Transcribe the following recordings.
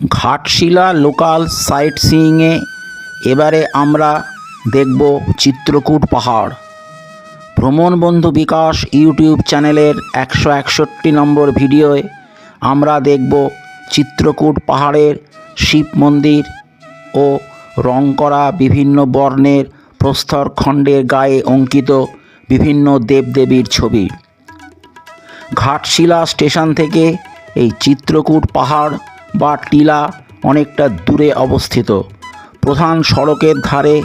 Ghatshila local site সিইংয়ে এবারে আমরা দেখব চিত্রকূট পাহাড়। ভ্রমণ বন্ধু বিকাশ ইউটিউব চ্যানেলের একশো একষট্টি নম্বর ভিডিওয় আমরা দেখব চিত্রকূট পাহাড়ের শিব মন্দির ও রং করা বিভিন্ন বর্ণের প্রস্তরখণ্ডের গায়ে অঙ্কিত বিভিন্ন দেবদেবীর ছবি। ঘাটশিলা স্টেশন থেকে এই চিত্রকূট পাহাড় বা টিলা অনেকটা দূরে অবস্থিত। প্রধান সড়কের ধারে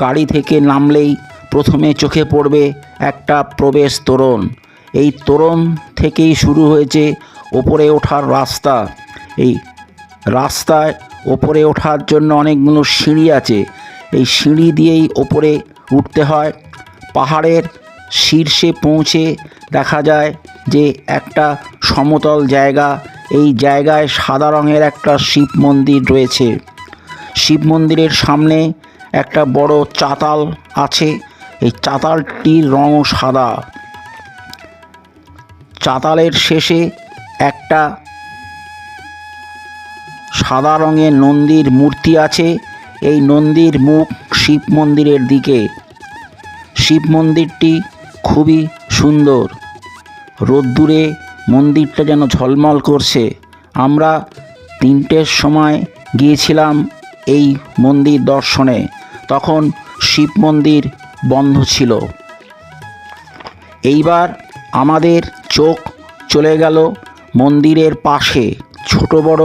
গাড়ি থেকে নামলেই প্রথমে চোখে পড়বে একটা প্রবেশ তোরণ। এই তোরণ থেকেই শুরু হয়েছে ওপরে ওঠার রাস্তা। এই রাস্তায় ওপরে ওঠার জন্য অনেকগুলো সিঁড়ি আছে। এই সিঁড়ি দিয়েই ওপরে উঠতে হয়। পাহাড়ের শীর্ষে পৌঁছে দেখা যায় যে একটা সমতল জায়গা এই জায়গায় সাদা রঙের একটা শিব মন্দির রয়েছে। শিব মন্দিরের সামনে একটা বড় চাতাল আছে। এই চাতালটির রং সাদা। চাতালের শেষে একটা সাদা রঙের নন্দীর মূর্তি আছে। এই নন্দীর মুখ শিব মন্দিরের দিকে। শিব মন্দিরটি খুবই সুন্দর। রোদ্দুরে মন্দিরটা যেন ঝলমল করছে। আমরা তিনটের সময় গিয়েছিলাম এই মন্দির দর্শনে। তখন শিব মন্দির বন্ধ ছিল। এইবার আমাদের চোখ চলে গেল মন্দিরের পাশে। ছোট বড়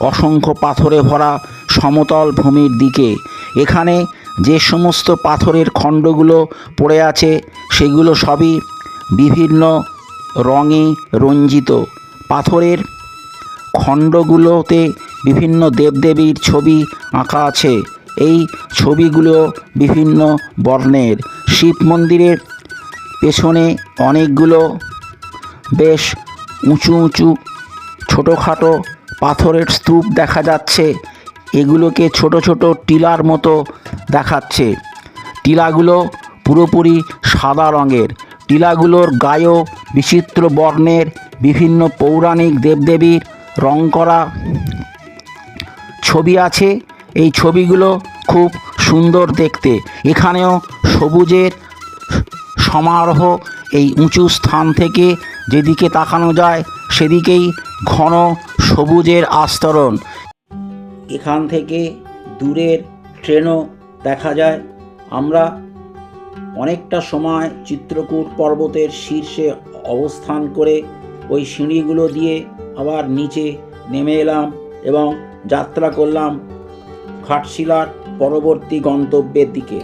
অসংখ্য পাথরে ভরা সমতল ভূমির দিকে। এখানে যে সমস্ত পাথরের খণ্ডগুলো পড়ে আছে, সেগুলো সবই বিভিন্ন রঙে রঞ্জিত। পাথরের খণ্ডগুলোতে বিভিন্ন দেবদেবীর ছবি আঁকা আছে। এই ছবিগুলো বিভিন্ন বর্ণের। শিব মন্দিরের পেছনে অনেকগুলো বেশ উঁচু উঁচু ছোটোখাটো পাথরের স্তূপ দেখা যাচ্ছে। এগুলোকে ছোট ছোট টিলার মতো দেখাচ্ছে। টিলাগুলো পুরোপুরি সাদা রঙের। টিলাগুলোর গায়েও বিচিত্র বর্ণের বিভিন্ন পৌরাণিক দেবদেবীর রং করা ছবি আছে। এই ছবিগুলো খুব সুন্দর দেখতে। এখানেও সবুজের সমারোহ এই উঁচু স্থান থেকে যেদিকে তাকানো যায় সেদিকেই ঘন সবুজের আস্তরণ। এখান থেকে দূরের ট্রেনও দেখা যায়। আমরা অনেকটা সময় চিত্রকূট পর্বতের শীর্ষে অবস্থান করে ওই সিঁড়িগুলো দিয়ে আবার নিচে নেমে এলাম এবং যাত্রা করলাম ঘাটশিলার পরবর্তী গন্তব্যের দিকে।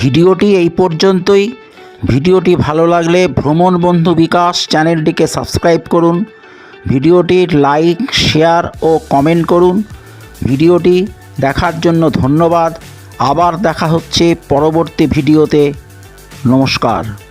ভিডিওটি এই পর্যন্তই। ভিডিওটি ভালো লাগলে ভ্রমণ বন্ধু বিকাশ চ্যানেলটিকে সাবস্ক্রাইব করুন। ভিডিওটির লাইক, শেয়ার ও কমেন্ট করুন। ভিডিওটি দেখার জন্য ধন্যবাদ। আবার দেখা হচ্ছে পরবর্তী ভিডিওতে। নমস্কার।